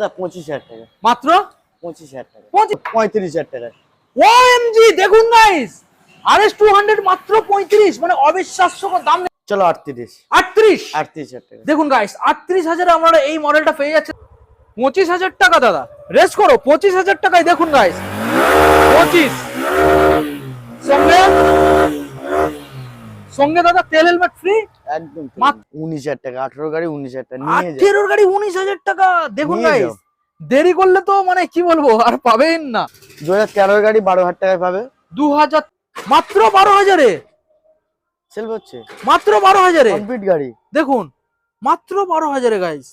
দাদা পঁচিশ হাজার টাকা। মাত্র? পঁচিশ হাজার টাকা। পঁয়ত্রিশ হাজার টাকা। ওএমজি দেখুন গাইস আরএস টু হান্ড্রেড মাত্র পঁয়ত্রিশ মানে অবিশ্বাস্যকর দাম। চলো আটত্রিশ। আটত্রিশ? আটত্রিশ হাজার টাকা। দেখুন গাইস আটত্রিশ হাজারে আপনারা এই মডেলটা পেয়ে যাচ্ছেন। পঁচিশ হাজার টাকা দাদা রেস করো পঁচিশ হাজার টাকায় দেখুন গাইস পঁচিশ। সঙ্গে? সঙ্গে দাদা তেল হেলমেট ফ্রি একদম উনিশ হাজার টাকা আঠারো গাড়ি উনিশ হাজার টাকা আঠেরোর গাড়ি উনিশ হাজার টাকা? দেখুন গাইস দেরি করলে তো মানে কি বলব আর পাবেন না। দু হাজার তেরোর গাড়ি বারো হাজার টাকায় পাবে। দু হাজার মাত্র বারো হাজারে? সেল হচ্ছে। মাত্র বারো হাজারে? কমপ্লিট গাড়ি। দেখুন মাত্র বারো হাজারে guys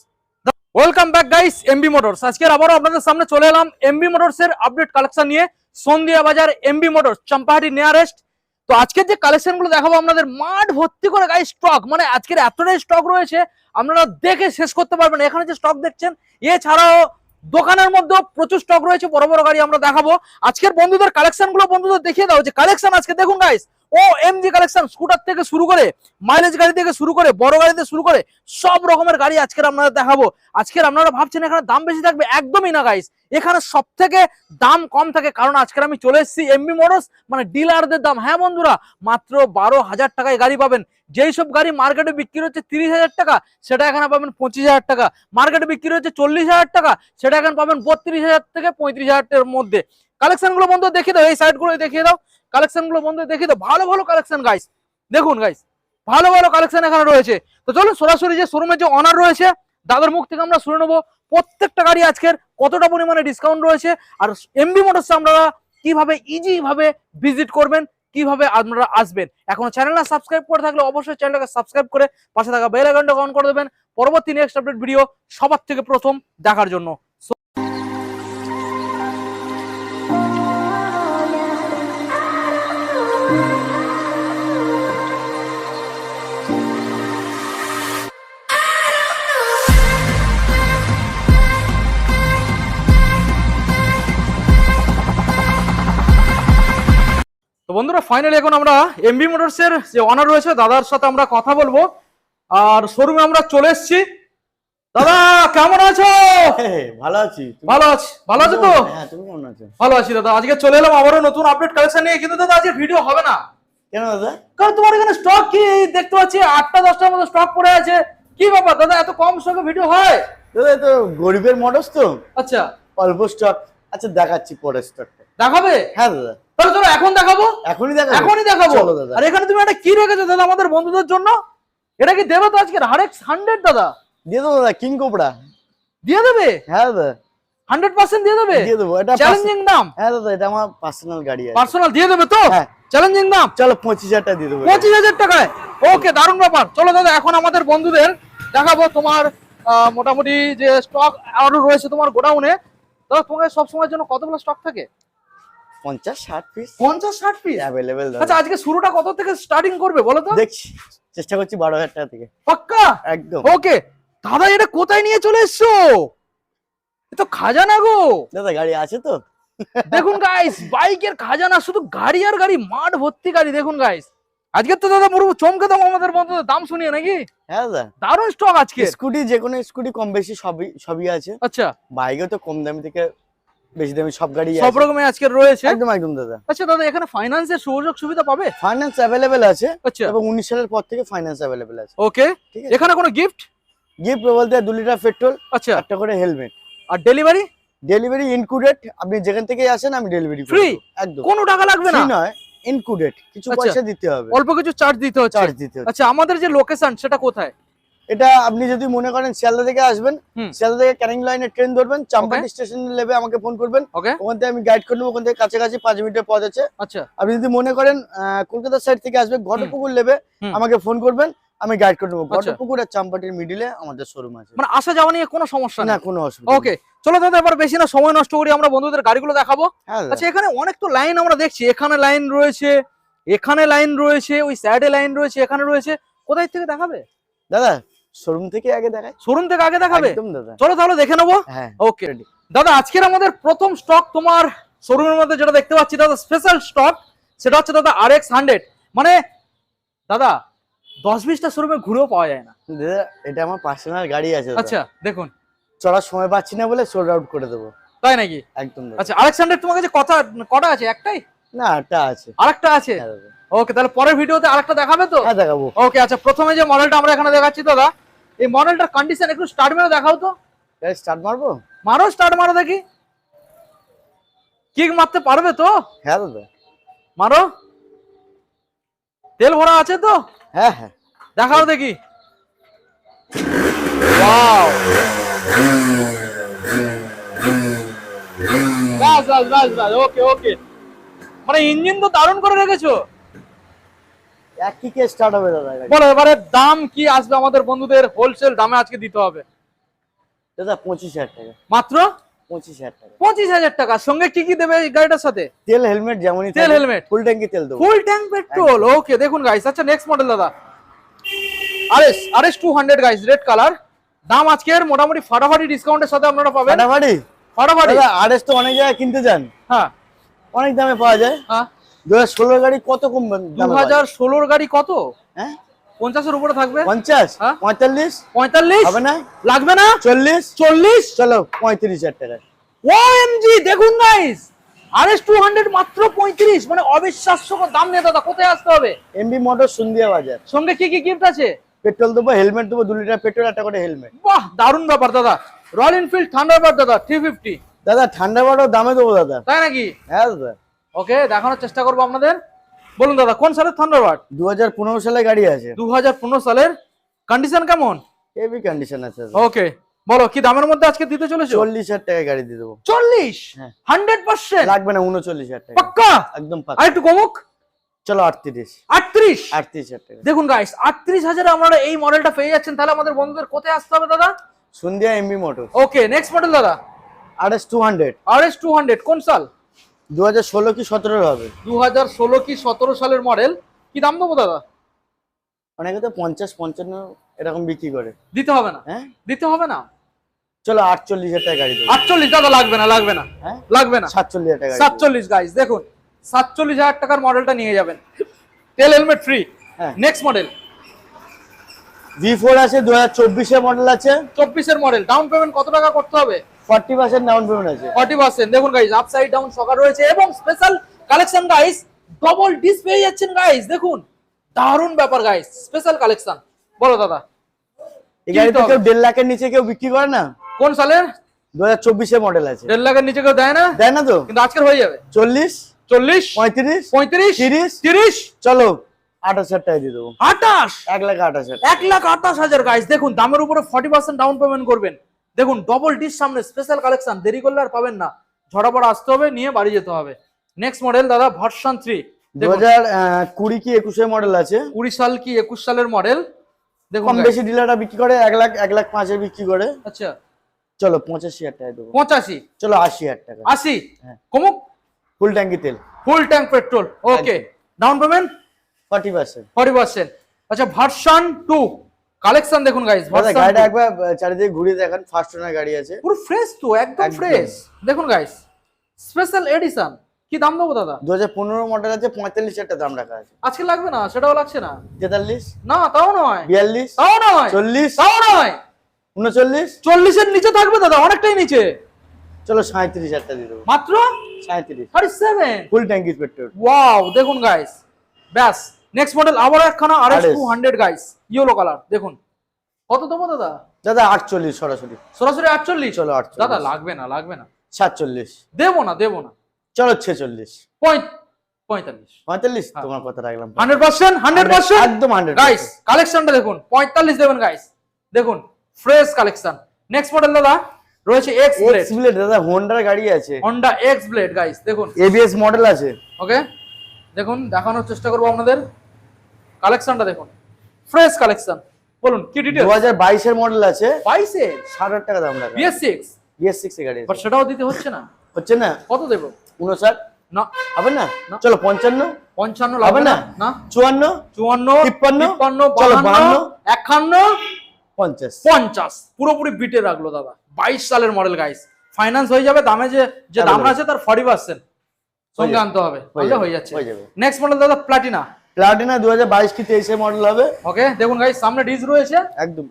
welcome back guys MB motors আজকের আবারও আপনাদের সামনে চলে এলাম এমবি মোটরস এর আপডেট কালেকশন নিয়ে। সন্ধিয়া বাজার এমবি মোটরস চম্পাহাটি নিয়ারেস্ট তো আজকের যে কালেকশনগুলো দেখাবো আপনাদের মাঠ ভর্তি করে গাইস স্টক মানে আজকের এতটাই স্টক রয়েছে, আপনারা দেখে শেষ করতে পারবেন। এখানে যে স্টক দেখছেন, এছাড়াও দোকানের মধ্যেও প্রচুর স্টক রয়েছে, বড় বড় গাড়ি আমরা দেখাবো। আজকের বন্ধুদের কালেকশনগুলো বন্ধুদের দেখিয়ে দাও, যে কালেকশন আজকে, দেখুন গাইস ও এমজি কালেকশন স্কুটার থেকে শুরু করে মাইলেজ গাড়ি থেকে শুরু করে বড় গাড়িতে শুরু করে সব রকমের গাড়ি আজকের আপনারা দেখাবো। আজকের আপনারা ভাবছেন এখানে দাম বেশি থাকবে? একদমই না গাইস এখানে সব থেকে দাম কম থাকে, কারণ আজকের আমি চলে এসেছি এমবি মোটরস মানে ডিলারদের দাম। হ্যাঁ বন্ধুরা, মাত্র বারো হাজার টাকায় গাড়ি পাবেন। যেই সব গাড়ি মার্কেটে বিক্রি হচ্ছে তিরিশ হাজার টাকা, সেটা এখানে পাবেন পঁচিশ হাজার টাকা। মার্কেটে বিক্রি হচ্ছে চল্লিশ হাজার টাকা, সেটা এখানে পাবেন বত্রিশ হাজার থেকে পঁয়ত্রিশ হাজার মধ্যে। কালেকশনগুলো বন্ধু দেখিয়ে দাও, এই সাইডগুলো দেখিয়ে দাও। কালেকশনগুলো বন্ধু দেখিয়ে দাও। ভালো ভালো কালেকশন গাইস দেখুন গাইস ভালো ভালো কালেকশন এখানে রয়েছে। তো চলুন সরাসরি যে শোরুমের যে অনার রয়েছে, দাদার মুখ থেকে আমরা শুনে নেব, প্রত্যেকটা গাড়ি আজকের কতটা পরিমাণে ডিসকাউন্ট রয়েছে আর এমবি মোটরস আপনারা কীভাবে ইজি ভাবে ভিজিট করবেন, কীভাবে আপনারা আসবেন। এখন চ্যানেলটা সাবস্ক্রাইব করে থাকলে অবশ্যই চ্যানেলটাকে সাবস্ক্রাইব করে পাশে থাকা বেল আইকনটা অন করে দেবেন। পরবর্তী নেক্সট আপডেট ভিডিও সবার থেকে প্রথম দেখার জন্য। বন্ধুরা ফাইনালি এখন আমরা এমবি মোটরস এর যে অনার রয়েছে দাদার সাথে আমরা কথা বলব। আর শোরুমে আমরা চলে এসেছি। দাদা কেমন আছো? ভালো আছি। ভালো আছি। ভালো আছো তো? হ্যাঁ তুমি কেমন আছো? ভালো আছি দাদা। আজকে চলে এলাম আবারও নতুন আপডেট কালেকশন নিয়ে। কিন্তু দাদা আজকে ভিডিও হবে না। কেন দাদা? কারণ তোমার এখানে স্টক কি দেখতে পাচ্ছি? আটটা দশটার মতো স্টক পড়ে আছে। কি ব্যাপার দাদা এত কম স্টকে ভিডিও হয়? দাদা তো গরিবের মোটরস তো। আচ্ছা। অল্প স্টক আচ্ছা দেখাচ্ছি পরের স্টকটা দেখাবে? হ্যাঁ দাদা। তাহলে চলো এখন দেখাবো? এখনই দেখাবো। এখনই দেখাবো। দাদা। আর এখানে তুমি একটা কি রেখেছো দাদা আমাদের বন্ধুদের জন্য? এটা কি দেবে তো আজকে হারেক্স হান্ড্রেড দাদা। দিয়ে দেবো দাদা কিং কোবরা। দিয়ে দেবে? হ্যাঁ দাদা। হান্ড্রেড পার্সেন্ট দিয়ে দেবে? দিয়ে দেবো। এটা চ্যালেঞ্জিং দাম। হ্যাঁ দাদা এটা আমার পার্সোনাল গাড়ি পার্সোনাল দিয়ে দেবে তো? হ্যাঁ। চ্যালেঞ্জিং দাম। চলো পঁচিশ হাজার টাকা দিয়ে দেবো। পঁচিশ হাজার টাকায়। ওকে দারুণ ব্যাপার। চলো দাদা এখন আমাদের বন্ধুদের দেখাবো তোমার মোটামুটি যে স্টক আরও রয়েছে তোমার গোডাউনে। দাদা তোমার সব সময়ের জন্য কতগুলো স্টক থাকে? পঞ্চাশ ষাট পিস পঞ্চাশ ষাট পিস অ্যাভেলেবেল আচ্ছা আজকে শুরুটা কত থেকে স্টার্টিং করবে বলো তো? দেখছি চেষ্টা করছি বারো হাজার টাকা থেকে। পাক্কা? একদম। ওকে দাদা এটা কোথায় নিয়ে চলে এসছো? তো খাজানা গো। দাদা গাড়ি আছে তো? দেখুন গাইস বাইকের খাজানা শুধু গাড়ি আর গাড়ি মাঠ ভর্তি গাড়ি দেখুন গাইস আজকে তো দাদা পুরো চমকে দাম আমাদের বন্ধুদের দাম শুনিয়ে নাকি? হ্যাঁ দাদা। দারুণ স্টক আজকে। স্কুটি যে কোনো স্কুটি কম বেশি সবই সবই আছে। আচ্ছা। বাইকে তো কম দামি থেকে বেশি দামি সব গাড়ি সব রকমের আজকে রয়েছে। একদম একদম দাদা। আচ্ছা দাদা এখানে ফাইন্যান্সের সুযোগ সুবিধা পাবে? ফাইন্যান্স অ্যাভেলেবেল আছে। আচ্ছা। এবং উনিশ সালের পর থেকে ফাইন্যান্স অ্যাভেলেবেল আছে। ওকে এখানে কোনো গিফট গিফট বলতে দু লিটার পেট্রোল আচ্ছা। একটা করে হেলমেট আর ডেলিভারি ডেলিভারি ইনক্লুডেড আপনি যেখান থেকে আসেন আমি ডেলিভারি Free? একদম। কোনো টাকা লাগবে না? নয় ইনক্লুডেড কিছু আচ্ছা। পয়সা দিতে হবে। অল্প কিছু চার্জ দিতে হচ্ছে। চার্জ দিতে হবে আচ্ছা আমাদের যে লোকেশন সেটা কোথায়? এটা আপনি যদি মনে করেন শিয়ালদা থেকে আসবেন শিয়ালদা থেকে ক্যানিং লাইনে ট্রেন ধরবেন চাম্পাটি স্টেশন লেবে আমাকে ফোন করবেন ওখান থেকে আমি গাইড করে নেব ওখান থেকে কাছাকাছি পাঁচ মিনিটের পথ আছে। আচ্ছা। আপনি যদি মনে করেন আহ, কলকাতা সাইড থেকে আসবে ঘটপুকুর লেবে আমাকে ফোন করবেন আমি গাইড করে নেব। আচ্ছা। ঘটপুকুর আর চাম্পাটির মিডিলে আমাদের শোরুম আছে। মানে আসা যাওয়া নিয়ে কোনো সমস্যা না কোনো অসুবিধা ওকে চলো দাদা এবার বেশি না সময় নষ্ট করি আমরা বন্ধুদের গাড়িগুলো দেখাবো। হ্যাঁ আচ্ছা এখানে অনেক তো লাইন আমরা দেখছি। এখানে লাইন রয়েছে এখানে লাইন রয়েছে ওই সাইডে লাইন রয়েছে এখানে রয়েছে। কোথায় থেকে দেখাবে? দাদা শোরুম থেকে আগে দেখাই। শোরুম থেকে আগে দেখাবে? একদম দাদা। চলো তাহলে দেখে নেব? হ্যাঁ ওকে দাদা আজকের আমাদের প্রথম স্টক তোমার শোরুমের মধ্যে যেটা দেখতে পাচ্ছি দাদা স্পেশাল স্টক সেটা হচ্ছে দাদা আর এক্স হান্ড্রেড মানে দাদা দশ বিশটা শোরুমে ঘুরেও পাওয়া যায় না। দাদা এটা আমার পার্সোনাল গাড়ি আছে আচ্ছা দেখুন। চড়ার সময় পাচ্ছি না বলে সোল্ড আউট করে দেবো। তাই নাকি? একদম। আচ্ছা আলেকসান্ডার তোমার কাছে কথা কটা আছে? একটাই? না একটা আছে। আরেকটা আছে? হ্যাঁ। ওকে তাহলে পরের ভিডিওতে আরেকটা দেখাবে তো? হ্যাঁ দেখাবো। ওকে আচ্ছা প্রথমে যে মডেলটা আমরা এখানে দেখাচ্ছি দাদা এই মডেলটার কন্ডিশন একটু স্টার্ট মেরে দেখাও তো। স্টার্ট মারবো? মারো স্টার্ট মারো দেখি। কিক মারতে পারবে তো? হ্যাঁ দাদা। মারো। তেল ভরা আছে তো? হ্যাঁ হ্যাঁ। দেখাও দেখি। ওয়াও বাস বাস বাস বাস ওকে ওকে মানে ইঞ্জিন তো দারুণ করে রেখেছো। এক স্টার্ট হবে দাদা বলো এবারে দাম কি আসবে আমাদের বন্ধুদের হোলসেল দামে আজকে দিতে হবে? দাদা পঁচিশ হাজার টাকা। মাত্র? পঁচিশ হাজার টাকা। পঁচিশ হাজার টাকা। সঙ্গে কি কি দেবে এই গাড়িটার সাথে? তেল হেলমেট যেমনই তেল, helmet। ফুল ট্যাঙ্কি তেল দেবো। ফুল ট্যাঙ্ক পেট্রোল ওকে দেখুন গাইস আচ্ছা নেক্সট মডেল দাদা। RS RS two hundred guys red colour দাম আজকের মোটামুটি ফাটাফাটি ডিসকাউন্টের সাথে আপনারা পাবেন। ফাটাফাটি? ফাটাফাটি? দাদা আরএস তো অনেক জায়গায় কিনতে যান। হ্যাঁ। অনেক দামে পাওয়া যায়। হ্যাঁ। দু হাজার ষোলোর গাড়ি কত কম দু দামে পাওয়া যায়? হাজার ষোলোর গাড়ি কত? হ্যাঁ? পঞ্চাশের উপরে থাকবে। পঞ্চাশ? হ্যাঁ? পঁয়তাল্লিশ? পঁয়তাল্লিশ? হবে না? লাগবে না? চল্লিশ? চল্লিশ? চলো পঁয়ত্রিশ হাজার টাকা ওএমজি দেখুন গাইস আরএস টু হান্ড্রেড মাত্র পঁয়ত্রিশ। মানে অবিশ্বাস্যকর দাম নিয়ে দাদা কোথায় আসতে হবে? এমবি মোটর সন্ধিয়া বাজার। সঙ্গে কি কি গিফট আছে? পেট্রোল দেবো হেলমেট দেবো দু লিটার পেট্রোল একটা করে হেলমেট। বাহ দারুণ ব্যাপার দাদা। রয়্যাল এনফিল্ড থান্ডারবার্ড দাদা থ্রি ফিফটি দাদা ঠান্ডা বাড়াও দামে দেবো দাদা। তাই নাকি? হ্যাঁ দাদা। ওকে দেখানোর চেষ্টা করব আপনাদের। বলুন দাদা কোন সালের থান্ডারবার্ড দু হাজার পনেরো সালে গাড়ি আছে। দু হাজার পনেরো সালের কন্ডিশন কেমন? হেভি কন্ডিশন আছে ওকে বলো কি দামের মধ্যে আজকে দিতে চলেছো? চল্লিশ হাজার টাকা গাড়ি দিয়ে দেবো। চল্লিশ? হ্যাঁ। হান্ড্রেড পার্সেন্ট লাগবে না উনচল্লিশ হাজার টাকা। পাক্কা? একদম। আর একটু কমুক। চলো আটত্রিশ। আটত্রিশ? আটত্রিশ হাজার টাকা। দেখুন গাইস আটত্রিশ হাজারে আপনারা এই মডেলটা পেয়ে যাচ্ছেন। তাহলে আমাদের বন্ধুদের কোথায় আসতে হবে দাদা? Sandhya MB motor okay next model দাদা। R S two hundred R S two hundred কোন সাল? দু হাজার ষোলো কি সতেরোর হবে? দু হাজার ষোলো কি সতেরো সালের মডেল? কি দাম দেবো দাদা? অনেকে তো পঞ্চাশ পঞ্চান্ন এরকম বিক্রি করে। দিতে হবে না? হ্যাঁ? দিতে হবে না? চলো আটচল্লিশ হাজার টাকা গাড়ি আটচল্লিশ দাদা লাগবে না লাগবে না। হ্যাঁ? লাগবে না। সাতচল্লিশ হাজার টাকা। সাতচল্লিশ গাইস দেখুন সাতচল্লিশ হাজার টাকার মডেলটা নিয়ে যাবেন। তেল হেলমেট ফ্রি হ্যাঁ। নেক্সট মডেল ভি ফোর আছে দু হাজার চব্বিশের মডেল আছে। চব্বিশের মডেল ডাউন পেমেন্ট কত টাকা করতে হবে? ফর্টি পার্সেন্ট ডাউন পেমেন্ট আছে। Forty percent. দেখুন গাইস আপসাইড ডাউন সকার রয়েছে এবং special collection guys double disc পেয়ে যাচ্ছেন গাইস দেখুন। দারুণ ব্যাপার গাইস স্পেশাল কালেকশন বলো দাদা এই গাড়ি তো কেউ হবে? দেড় লাখের নিচে কেউ বিক্রি করে না? কোন সালের? মডেল আছে। লাখের নিচে কেউ দেয় না? দেয় না তো? কিন্তু আজকের হয়ে যাবে। চল্লিশ চল্লিশ পঁয়ত্রিশ পঁয়ত্রিশ তিরিশ তিরিশ। চলো টাকা দিয়ে দেবো। আটাশ এক লাখ লাখ আঠাশ হাজার গাইস দেখুন দামের উপরে ফর্টি পার্সেন্ট ডাউন পেমেন্ট করবেন। দেখুন ডবল ডিস সামনে স্পেশাল কালেকশন দেরি করলে আর পাবেন না। ঝড়াপড়া আসতে হবে নিয়ে বাড়ি যেতে হবে। নেক্সট মডেল দাদা ভার্সন থ্রি দু হাজার কুড়ি কি একুশের মডেল আছে? কুড়ি সাল কি একুশ সালের মডেল দেখুন বেশি ডিলাররা বিক্রি করে এক লাখ এক লাখ পাঁচে বিক্রি করে। আচ্ছা। চলো পঁচাশি হাজার টাকা দেবো। পঁচাশি? চলো আশি হাজার টাকা। আশি? হ্যাঁ। কমুক। ফুল ট্যাঙ্কি তেল। Full tank petrol okay down payment forty percent forty percent আচ্ছা ভার্সন টু কালেকশন দেখুন গাইস গাড়িটা একবার চারিদিকে ঘুরিয়ে দেখান ফার্স্ট ওনার গাড়ি আছে। পুরো ফ্রেশ তো একদম। ফ্রেশ দেখুন গাইস স্পেশাল এডিশন কি দাম দেবো দাদা? দু হাজার পনেরো মডেল আছে পঁয়তাল্লিশ টাকা দাম রাখা আছে। আজকে লাগবে না? সেটাও লাগছে না? তেতাল্লিশ? না তাও নয়। বিয়াল্লিশ? তাও নয়। চল্লিশ? তাও নয়। উনচল্লিশ? চল্লিশের নিচে থাকবে দাদা অনেকটাই নিচে। চলো সাঁত্রিশ টাকা দিয়ে দেবো। মাত্র? সাঁত্রিশ থার্টি সেভেন ফুল ট্যাঙ্কি পেট্রোল ওয়াও দেখুন গাইস ব্যাস। নেক্সট মডেল আবার একখানা R S two hundred guys yellow colour দেখুন। কত দেবো দাদা? দাদা আটচল্লিশ সরাসরি। সরাসরি আটচল্লিশ? চলো আটচল্লিশ। দাদা লাগবে না লাগবে না। সাতচল্লিশ। দেবো না দেবো না। চলো ছেচল্লিশ। পঁয়- পঁয়তাল্লিশ। পঁয়তাল্লিশ? হ্যাঁ। তোমার কথা রাখলাম হান্ড্রেড পার্সেন্ট হান্ড্রেড পার্সেন্ট? একদম হান্ড্রেড গাইস কালেকশনটা দেখুন। পঁয়তাল্লিশ দেবেন গাইস দেখুন ফ্রেশ কালেকশন নেক্সট মডেল দাদা রয়েছে এক্স ব্লেড দাদা হোন্ডার গাড়ি আছে। হন্ডা এক্স ব্লেড গাইস দেখুন। এবিএস মডেল আছে। ওকে দেখুন দেখানোর চেষ্টা করব আপনাদের। কালেকশনটা দেখুন। ফ্রেশ কালেকশন বলুন কি দু ডিটেল হাজার বাইশের মডেল আছে। বাইশে? ষাট হাজার টাকা দাম রাখা। সিক্স গাড়ি বাট সেটাও দিতে হচ্ছে না? হচ্ছে না? কত দেবো? উনষাট না। হবে না। চলো পঞ্চান্ন? পঞ্চান্ন হবে লাগবে না? না? চলো, পুরোপুরি বিটে রাখল দাদা। বাইশ সালের মডেল গাইস ফাইন্যান্স হয়ে যাবে দামে যে যে দাম আছে তার ফর্টি পার্সেন্ট সঙ্গে আনতে হবে। হয়ে হয়ে যাচ্ছে। নেক্সট মডেল দাদা প্লাটিনা প্লাটিনা দু হাজার বাইশ কি তেইশের মডেল হবে? ওকে দেখুন গাইস সামনে ডিস রয়েছে। একদম।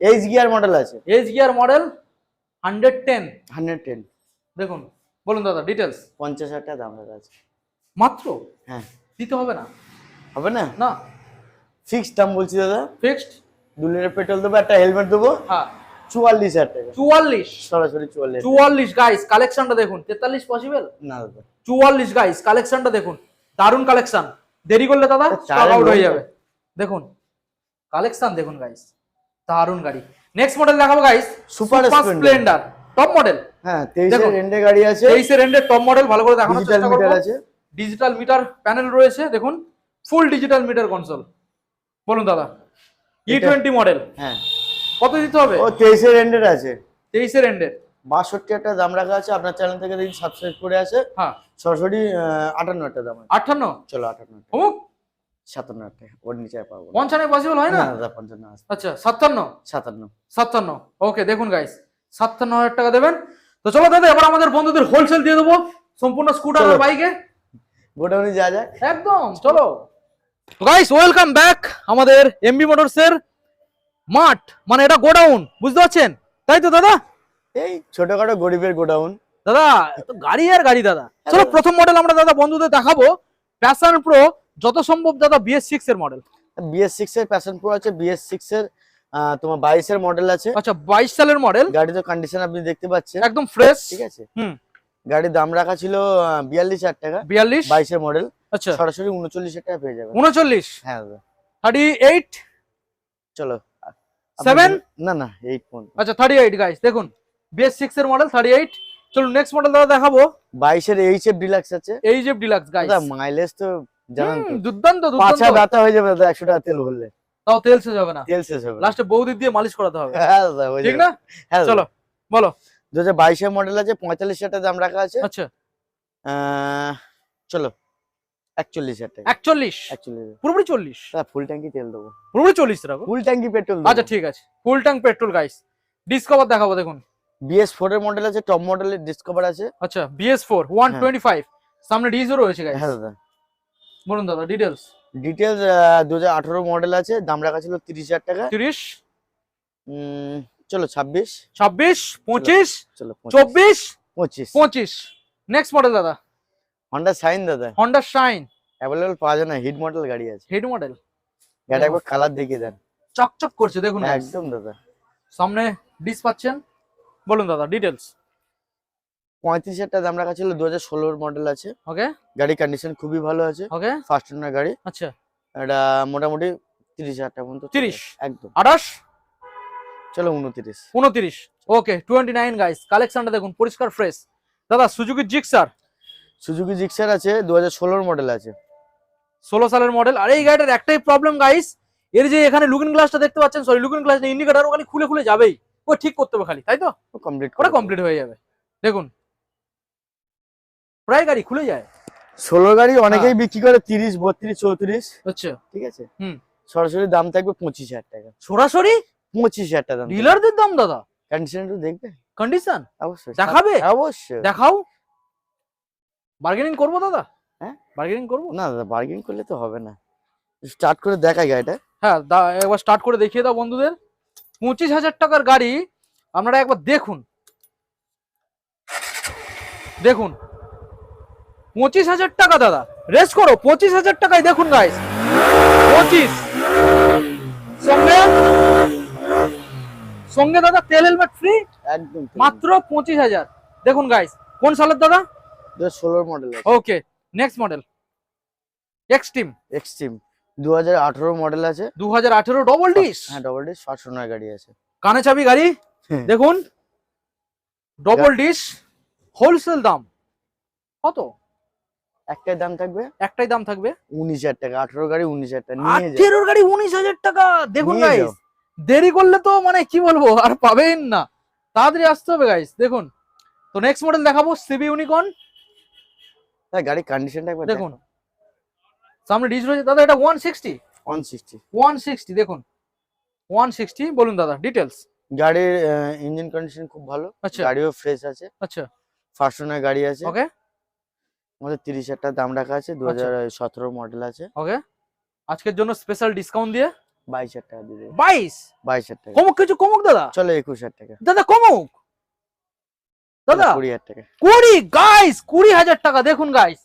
এইচ গিয়ার মডেল আছে। H gear model hundred ten hundred ten দেখুন বলুন দাদা ডিটেলস পঞ্চাশ হাজার টাকা দাম আছে। মাত্র? হ্যাঁ। দিতে হবে না। হবে না? না। ফিক্সড দাম বলছি দাদা। ফিক্সড দু লিটার পেট্রোল দেবো একটা হেলমেট দেবো। হ্যাঁ। চুয়াল্লিশ হাজার টাকা। চুয়াল্লিশ? সরাসরি চুয়াল্লিশ। চুয়াল্লিশ গাইস কালেকশনটা দেখুন। তেতাল্লিশ পসিবল না দাদা। চুয়াল্লিশ গাইস কালেকশনটা দেখুন। দারুণ কালেকশন দেরি করলে দাদা স্টক আউট হয়ে যাবে। দেখুন কালেকশন দেখুন গাইস দারুণ গাড়ি। নেক্সট মডেল দেখাবো guys Splendor। Splendor top model হ্যাঁ তেইশের দেখুন। রেন্ডে গাড়ি আছে। তেইশের এন্ডের টপ মডেল ভালো করে দেখানোর চেষ্টা করব। আছে। ডিজিটাল মিটার প্যানেল রয়েছে দেখুন ফুল ডিজিটাল মিটার কনসোল বলুন দাদা ই টোয়েন্টি মডেল হ্যাঁ। কত দিতে হবে? ও তেইশের রেন্ডের আছে। তেইশের এন্ডের বাষট্টি একটা দাম রাখা আছে আপনার চ্যানেল থেকে দিন সাবস্ক্রাইব করে আছে হ্যাঁ। সরাসরি আটান্ন একটা দাম আটান্ন? চলো আটান্ন অমুক? সাতান্ন একটা ওর নিচে পাবো। পঞ্চান্ন পসিবল হয় না? পঞ্চান্ন আচ্ছা সাতান্ন? সাতান্ন। সাতান্ন। ওকে দেখুন গাইস সাতান্ন হাজার টাকা দেবেন। তো চলো দাদা এবার আমাদের বন্ধুদের হোলসেল দিয়ে দেবো। সম্পূর্ণ স্কুটার আর বাইকে গোডাউনে যা যায় একদম। চলো। গাইস ওয়েলকাম ব্যাক আমাদের এমবি মোটরস এর মাঠ মানে এটা গোডাউন বুঝতে পারছেন? তাই তো দাদা? এই ছোটখাটো গরিবের গোডাউন। দাদা গাড়ি আর গাড়ি দাদা। চলো প্রথম মডেল আমরা দাদা বন্ধুদের দেখাবো। প্যাশন প্রো যত সম্ভব দাদা বিএস সিক্স এর মডেল বিএস সিক্স এর প্যাশন প্রো আছে বিএস সিক্স এর তোমার বাইশের মডেল আছে। আচ্ছা বাইশ সালের মডেল গাড়িতে কন্ডিশন আপনি দেখতে পাচ্ছেন। একদম ফ্রেশ ঠিক আছে। হুম। গাড়ির দাম রাখা ছিল বিয়াল্লিশ হাজার টাকা। বিয়াল্লিশ? বাইশের মডেল আচ্ছা। সরাসরি উনচল্লিশ হাজার টাকা পেয়ে যাবে উনচল্লিশ? হ্যাঁ দাদা। থার্টি এইট চলো। বলুন- না না এইট ফোন আচ্ছা থার্টি এইট গাইস দেখুন বিএস সিক্স এর মডেল থার্টি এইট চলুন নেক্সট মডেল দাদা দেখাবো। বাইশের এইচ এফ ডিলাক্স আছে। এই যে ডিলাক্স গাইস মাইলেজ তো জানেন দুর্দান্ত পাছা ব্যথা হয়ে যাবে দাদা একশো টাকা তেল ভরলে। তাও তেল শেষ হবে না। তেল শেষ হবে লাস্টে বৌদির দিয়ে মালিশ করাতে হবে। হ্যাঁ ঠিক না? হ্যাঁ চলো বলো। দু হাজার বাইশের মডেল আছে পঁয়তাল্লিশ হাজার দাম রাখা আছে। আচ্ছা। চলো। একচল্লিশ হাজার টাকা। একচল্লিশ? একচল্লিশ পুরোপুরি চল্লিশ? ফুল ট্যাঙ্কি তেল দেবো। পুরোপুরি চল্লিশ রাখো ফুল ট্যাঙ্কি পেট্রোল আচ্ছা ঠিক আছে। Full tank petrol guys Discover দেখাবো দেখুন। বিএস ফোর এর মডেল আছে টপ মডেলের ডিসকভার আছে। আচ্ছা BS four one twenty five সামনে ডিজো রয়েছে গাইস হ্যাঁ দাদা। বলুন দাদা দু হাজার আঠারো মডেল আছে দাম রাখা ছিল তিরিশ হাজার টাকা। তিরিশ? উম, চলো ছাব্বিশ। ছাব্বিশ? পঁচিশ? চলো পঁচিশ। চব্বিশ? পঁচিশ। পঁচিশ। নেক্সট মডেল দাদা। হন্ডা সাইন দাদা। হন্ডা শাইন অ্যাভেলেবল পাওয়া যায় না হিট মডেল গাড়ি আছে। হিট মডেল গাড়ি একবার কালার দেখিয়ে দেন। চকচক করছে দেখুন একদম দাদা। সামনে ডিস পাচ্ছেন? বলুন দাদা ডিটেলস পঁয়ত্রিশ হাজার টাকা দাম রাখা ছিল দু হাজার ষোলোর মডেল আছে। ওকে গাড়ি কন্ডিশন খুবই ভালো আছে। ওকে ফার্স্ট ওনার গাড়ি। আচ্ছা। এটা মোটামুটি তিরিশ হাজার টাকা পর্যন্ত 30 একদম। আঠাশ? চলো উনত্রিশ। উনত্রিশ। ওকে টোয়েন্টি নাইন গাইস কালেকশনটা দেখুন পরিষ্কার ফ্রেশ দাদা সুজুকি জিক্সার সুজুকি জিক্সার আছে দু হাজার মডেল আছে। ষোলো সালের মডেল আর এই গাড়িটার একটাই প্রবলেম গাইস এর যে এখানে লুকিং গ্লাসটা দেখতে পাচ্ছেন সরি লুকিং গ্লাস ইন্ডিকেটার খালি খুলে খুলে যাবেই। ও ঠিক করতে হবে খালি তাই তো? কমপ্লিট ওটা কমপ্লিট হয়ে যাবে। দেখুন প্রায় গাড়ি খুলে যায়। ষোলো গাড়ি অনেকেই বিক্রি করে তিরিশ বত্রিশ চৌত্রিশ। আচ্ছা। ঠিক আছে? হুম। সরাসরি দাম থাকবে পঁচিশ হাজার টাকা। সরাসরি? পঁচিশ হাজার টাকা ডিলারদের দাম দাদা? কন্ডিশন একটু দেখবে? কন্ডিশন অবশ্যই। দেখাবে? অবশ্যই। দেখাও। বার্গেনিং করব দাদা? হ্যাঁ? বার্গেনিং করব? না দাদা বার্গেন করলে তো হবে না। স্টার্ট করে দেখাই গাড়িটা। হ্যাঁ একবার স্টার্ট করে দেখিয়ে দাও বন্ধুদের। পঁচিশ হাজার টাকার গাড়ি আপনারা একবার দেখুন। দেখুন। পঁচিশ হাজার টাকা দাদা। রেস করো পঁচিশ হাজার টাকায় দেখুন গাইস পঁচিশ। সঙ্গে? সঙ্গে দাদা তেল হেলমেট ফ্রি একদম মাত্র পঁচিশ হাজার। দেখুন গাইস কোন সালের দাদা? দু হাজার ষোলোর model okay next model extreme extreme দু হাজার আঠারো মডেল আছে। দু হাজার আঠেরো ডবল ডিস হ্যাঁ ডবল ডিস ফার্স্ট ওনার গাড়ি আছে। কানে চাবি গাড়ি? হ্যাঁ। দেখুন। ডবল ডিশ হোলসেল দাম। কত? একটাই দাম থাকবে? একটাই দাম থাকবে? উনিশ হাজার টাকা আঠারো গাড়ি উনিশ হাজার টাকা নিয়ে যাও। আঠেরোর গাড়ি উনিশ হাজার টাকা? দেখুন গাইস দেরি করলে তো মানে কি বলব আর পাবেন না। তাড়াতাড়ি আসতে হবে গাইস দেখুন। তো নেক্সট মডেল দেখাবো সিবি ইউনিকর্ন গাড়ির কন্ডিশনটা একবার দেখুন। সামনে ডিস রয়েছে দাদা এটা one sixty one sixty one sixty দেখুন। ওয়ান সিক্সটি বলুন দাদা ডিটেলস গাড়ির ইঞ্জিন কন্ডিশন খুব ভালো। আচ্ছা। গাড়িও ফ্রেশ আছে। আচ্ছা। ফার্স্ট ওনার গাড়ি আছে। ওকে আমাদের তিরিশ হাজার টাকা দাম রাখা আছে। দু আচ্ছা। হাজার সতেরো মডেল আছে। ওকে আজকের জন্য স্পেশাল ডিসকাউন্ট দিয়ে? বাইশ হাজার টাকা দিয়ে দেবো। বাইশ? বাইশ হাজার টাকা। কমুক কিছু কমুক দাদা। চলো একুশ হাজার টাকা। দাদা কমুক। দাদা কুড়ি হাজার টাকা। কুড়ি গাইস কুড়ি হাজার টাকা দেখুন গাইস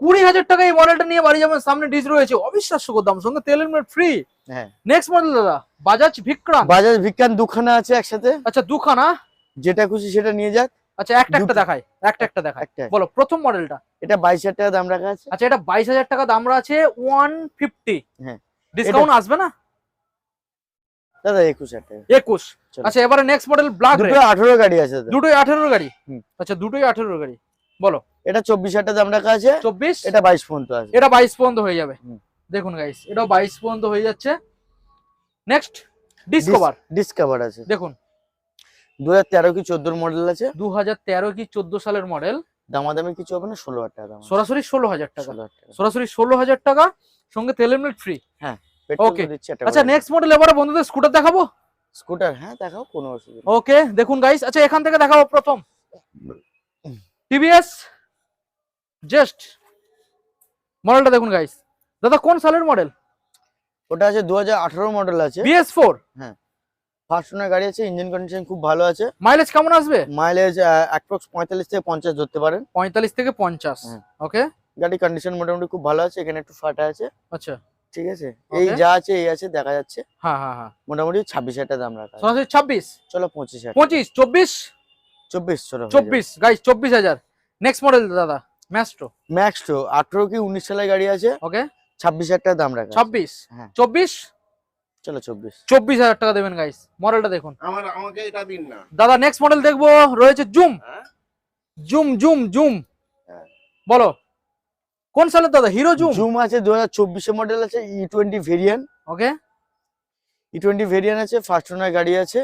কুড়ি হাজার টাকা এই মডেলটা নিয়ে বাড়ি যাবেন সামনে ডিস রয়েছে অবিশ্বাস্য দাম সঙ্গে তেল হেলমেট ফ্রি হ্যাঁ। নেক্সট মডেল দাদা বাজাজ ভিক্রান বাজাজ বিজ্ঞান দুখানা আছে একসাথে। আচ্ছা দুখানা। যেটা খুশি সেটা নিয়ে যাক। আচ্ছা একটা একটা দেখায় একটা একটা দেখায় একটা বলো প্রথম মডেলটা এটা বাইশ হাজার টাকা দাম রাখা আছে। আচ্ছা এটা বাইশ হাজার টাকা দাম আছে ওয়ান ফিফটি হ্যাঁ। ডিসকাউন্ট আসবে না? দাদা একুশ হাজার টাকা। আচ্ছা এবারে নেক্সট মডেল ব্ল্যাক দুটো আঠারো গাড়ি আছে দুটোই আঠেরোর গাড়ি? আচ্ছা দুটোই আঠেরোর গাড়ি। বলো। এটা চব্বিশ হাজার টাকা দাম রাখা আছে। চব্বিশ? এটা বাইশ পর্যন্ত আছে। এটা বাইশ পর্যন্ত হয়ে যাবে। দেখুন গাইস এটাও বাইশ পর্যন্ত হয়ে যাচ্ছে। নেক্সট ডিসকভার ডিসকভার আছে। দেখুন। দু হাজার তেরো কি চোদ্দোর মডেল আছে? দু হাজার তেরো কি চোদ্দ সালের মডেল দামাদামি কিছু হবে না? ষোলো হাজার টাকা সরাসরি ষোলো হাজার টাকা। সরাসরি ষোলো হাজার টাকা সঙ্গে তেল ফ্রি পেট্রোল দিচ্ছে আচ্ছা নেক্সট মডেল এবারে বন্ধুদের স্কুটার দেখাবো? স্কুটার হ্যাঁ দেখাও কোনো অসুবিধা নেই। ওকে দেখুন গাইস আচ্ছা এখান থেকে দেখাবো প্রথম। টিভিএস জাস্ট মডেলটা দেখুন গাইস দাদা কোন সালের মডেল ওটা আছে দু হাজার আঠারো মডেল আছে। বিএস ফোর ফার্স্ট ওনার গাড়ি আছে ইঞ্জিন কন্ডিশন খুব ভালো আছে। মাইলেজ কেমন আসবে? মাইলেজ অ্যাপ্রক্স পঁয়তাল্লিশ থেকে পঞ্চাশ ধরতে পারেন। পঁয়তাল্লিশ থেকে পঞ্চাশ হ্যাঁ। ওকে গাড়ি কন্ডিশন মোটামুটি খুব ভালো আছে এখানে একটু ফাটা আছে। আচ্ছা। ঠিক আছে? এই যা আছে এই আছে দেখা যাচ্ছে। হ্যাঁ হ্যাঁ হ্যাঁ। মোটামুটি ছাব্বিশ হাজার টাকা দাম রাখা। সরাসরি ছাব্বিশ? চলো পঁচিশ হাজার। পঁচিশ চব্বিশ? চব্বিশ চলো। চব্বিশ। গাইস চব্বিশ হাজার। নেক্সট মডেল দাদা ম্যাস্ট্রো ম্যাক্স তো আঠারো কি উনিশ সালের গাড়ি আছে? ওকে ছাব্বিশ হাজার টাকা দাম রাখা। ছাব্বিশ। হ্যাঁ। চব্বিশ? চলো চব্বিশ। চব্বিশ হাজার টাকা দেবেন গাইস মডেলটা দেখুন। আমার আমাকে এটা দিন না। দাদা নেক্সট মডেল দেখব রয়েছে জুম। হ্যাঁ? Zoom zoom zoom. হ্যাঁ। বলো। কোন সালের দাদা? হিরো জুম জুম আছে দু হাজার চব্বিশে মডেল আছে E twenty variant okay E twenty variant আছে ফার্স্ট ওনার গাড়ি আছে।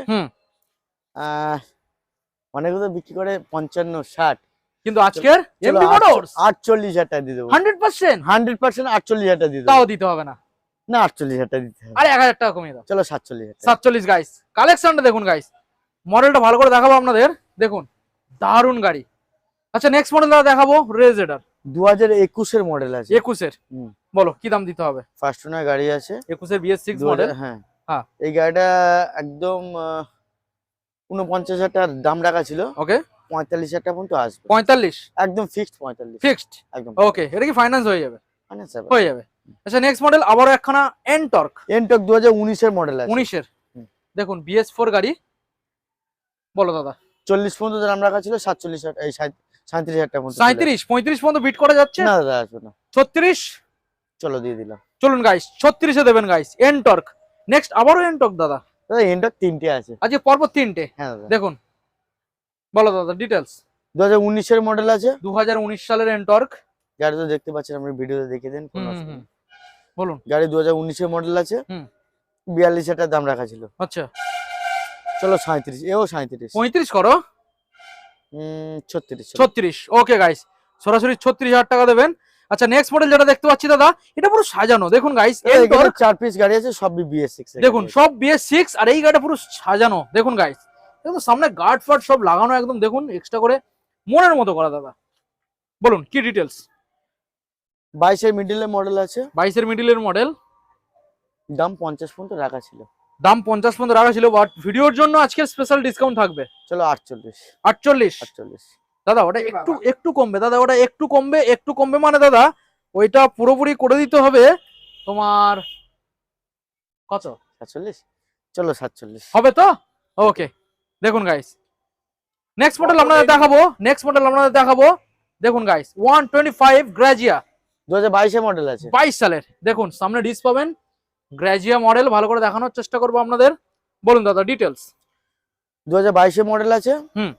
অনেক কোথাও বিক্রি করে পঞ্চান্ন ষাট। কিন্তু আজকের আটচ- মোটরস আটচল্লিশ হাজার টাকা দিয়ে দেবো। Hundred percent? হান্ড্রেড পার্সেন্ট আটচল্লিশ হাজার টাকা দিয়ে তাও দিতে হবে না। না আটচল্লিশ হাজার টাকা দিতে হবে। আরে এক হাজার টাকা কমিয়ে দাও। চলো সাতচল্লিশ হাজার টাকা। সাতচল্লিশ গাইস কালেকশনটা দেখুন গাইস মডেলটা ভালো করে দেখাবো আপনাদের। দেখুন দারুণ গাড়ি। আচ্ছা নেক্সট মডেল দাদা দেখাবো রেজেডার দু হাজার একুশের মডেল আছে। একুশের। বলো কি দাম দিতে হবে? ফার্স্ট ওনার গাড়ি আছে। একুশের বিএস সিক্স মডেল হ্যাঁ। হ্যাঁ। এই গাড়িটা একদম উনপঞ্চাশ হাজার দাম রাখা ছিল। ওকে পঁয়তাল্লিশ হাজার পর্যন্ত আসবে। পঁয়তাল্লিশ? একদম ফিক্সড পঁয়তাল্লিশ। ফিক্সড একদম ওকে এটা কি ফাইন্যান্স হয়ে যাবে? হয়ে যাবে। আচ্ছা নেক্সট মডেল আবারও একখানা এনটর্ক দু হাজার উনিশের মডেল আছে। উনিশের। দেখুন বিএস ফোর গাড়ি। বলো দাদা। চল্লিশ পর্যন্ত দাম রাখা ছিল সাতচল্লিশ এই সাঁইত্রিশ হাজার টাকা সাঁত্রিশ পঁয়ত্রিশ পর্যন্ত বিট করা যাচ্ছে? না দাদা আসবে না। ছত্রিশ? চলো দিয়ে দিলাম। চলুন গাইস ছত্রিশে দেবেন গাইস এনটর্ক নেক্সট আবারও এনটর্ক দাদা। দাদা এনটক তিনটে আছে। আজকে পরপর তিনটে। হ্যাঁ দেখুন। বলো দাদা ডিটেলস দু হাজার উনিশের মডেল আছে। দু হাজার উনিশ সালের এনটর্ক গাড়ি তো দেখতে পাচ্ছেন আপনি ভিডিওতে দেখে দিন বলুন। গাড়ি দু হাজার উনিশের মডেল আছে। বিয়াল্লিশ হাজার দাম রাখা ছিল। আচ্ছা। চলো সাঁত্রিশ এও সাঁত্রিশ। পঁয়ত্রিশ করো। ছত্রিশ। ছত্রিশ। ওকে গাইস সরাসরি ছত্রিশ হাজার টাকা দেবেন। আচ্ছা নেক্সট মডেল যেটা দেখতে পাচ্ছি দাদা এটা পুরো সাজানো। দেখুন গাইস চার পিস গাড়ি আছে সবই বিএস সিক্স দেখুন সব বিএস সিক্স আর এই গাড়িটা পুরো সাজানো। দেখুন গাইস দেখুন সামনে গার্ড ফার্ড সব লাগানো একদম দেখুন এক্সট্রা করে। মনের মতো করা দাদা। বলুন কি ডিটেলস বাইশের মিডিলের মডেল আছে। বাইশের মিডিলের মডেল দাম পঞ্চাশ পর্যন্ত রাখা ছিল। দাম পঞ্চাশ পর্যন্ত রাখা ছিল বাট ভিডিওর জন্য আজকের স্পেশাল ডিসকাউন্ট থাকবে। চলো আটচল্লিশ। আটচল্লিশ? আটচল্লিশ। দাদা ওটা একটু একটু কমবে দাদা ওটা একটু কমবে একটু কমবে মানে দাদা ওইটা পুরোপুরি করে দিতে হবে। তোমার কত? সাতচল্লিশ? চলো সাতচল্লিশ। হবে তো? ওকে দেখুন গাইস নেক্সট মডেল আপনাদের দেখাবো নেক্সট মডেল আপনাদের দেখাবো। দেখুন guys one twenty five Grazia দু হাজার বাইশের মডেল আছে। বাইশ সালের। দেখুন সামনে ডিস পাবেন। গ্রাজিয়া মডেল ভালো করে দেখানোর চেষ্টা করব আপনাদের। বলুন দাদা ডিটেলস দু হাজার মডেল আছে। হুম।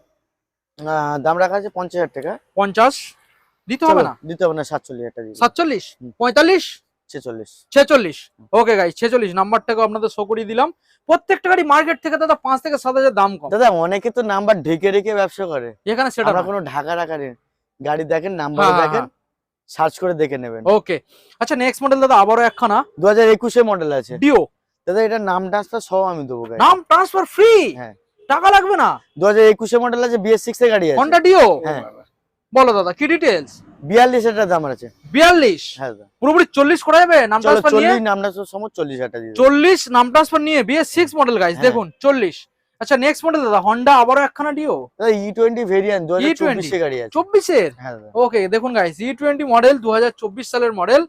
দাম রাখা আছে পঞ্চাশ হাজার টাকা। পঞ্চাশ? দিতে হবে না? দিতে হবে না সাতচল্লিশ হাজার টাকা সাতচল্লিশ? পঁয়তাল্লিশ? ছেচল্লিশ। ছেচল্লিশ। ওকে গাইস ছেচল্লিশ। নাম্বারটাকে আপনাদের শো করিয়ে দিলাম। প্রত্যেকটা গাড়ি মার্কেট থেকে দাদা পাঁচ থেকে সাত হাজার দাম কম। দাদা অনেকে তো নাম্বার ঢেকে রেখে ব্যবসা করে। এখানে সেটা কোনো ঢাকা রাখা নেই গাড়ি দেখেন নাম্বার হ্যাঁ, দেখেন। সার্চ করে দেখে নেবেন। ওকে। আচ্ছা নেক্সট মডেল দাদা আবারও একখানা। দু হাজার একুশের মডেল আছে। ডিও দাদা এটা নাম ট্রান্সফার সব আমি দেবো নাম ট্রান্সফার ফ্রি হ্যাঁ। টাকা লাগবে না? দু হাজার একুশের মডেল আছে বিএস সিক্স এর গাড়ি আছে। হন্ডা ডিও হ্যাঁ। বলো দাদা কি ডিটেলস বিয়াল্লিশ হাজার দাম আছে। বিয়াল্লিশ? হ্যাঁ দাদা। পুরোপুরি চল্লিশ করা যাবে? নাম ট্রান্সফার নিয়ে? চল্লিশ নাম ট্রান্সফার চল্লিশ হাজার টাকা দিয়ে দেবো। চল্লিশ নাম ট্রান্সফার নিয়ে বিএস সিক্স মডেল গাইস। দেখুন চল্লিশ। আচ্ছা নেক্সট মডেল দাদা হন্ডা আবারও একখানা ডিও ই টোয়েন্টি ভেরিয়েন্ট দু হাজার E20 গাড়ি আছে। চব্বিশের? হ্যাঁ ওকে দেখুন গাইস ই টোয়েন্টি মডেল দুহাজার চব্বিশ সালের মডেল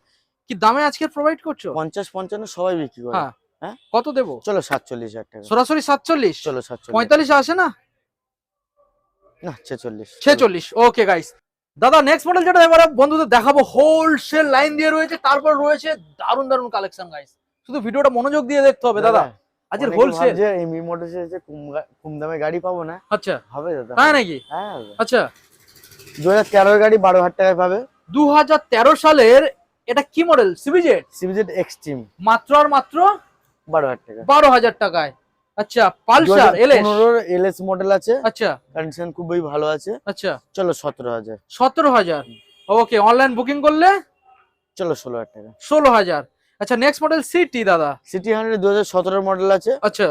কি দামে আজকে প্রোভাইড করছ? পঞ্চাশ পঞ্চান্ন সবাই বিক্রি করে। হ্যাঁ। কত দেবো? চলো সাতচল্লিশ হাজার টাকা। সরাসরি সাতচল্লিশ? চলো সাতচল্লিশ। পঁয়তাল্লিশ আসে না? না ছেচল্লিশ। ছেচল্লিশ। ওকে গাইস দাদা নেক্সট মডেল যেটা এবারে বন্ধুদের দেখাবো হোলসেল লাইন দিয়ে রয়েছে তারপর রয়েছে দারুণ দারুণ কালেকশন গাইস শুধু ভিডিওটা মনোযোগ দিয়ে দেখতে হবে দাদা আজকের হোলসেল। যে এমবি মোটরস এসে কম কম দামে গাড়ি পাবো না। আচ্ছা। হবে দাদা। তাই নাকি? হ্যাঁ আচ্ছা। দু হাজার তেরোর গাড়ি বারো হাজার টাকায় পাবে। দু হাজার তেরো সালের এটা কি মডেল সিবিজেড সিবিজেড এক্সট্রিম মাত্র আর মাত্র? বারো হাজার টাকা। বারো হাজার টাকায়। আচ্ছা পালসার এলএস পনেরোর এলএস মডেল আছে। আচ্ছা। কন্ডিশন খুবই ভালো আছে। আচ্ছা। চলো সতেরো হাজার সতেরো হাজার ওকে অনলাইন বুকিং করলে? চলো ষোলো হাজার টাকা। ষোলো হাজার আচ্ছা নেক্সট মডেল সিটি দাদা। সিটি হান্ড্রেড দু হাজার মডেল আছে। আচ্ছা।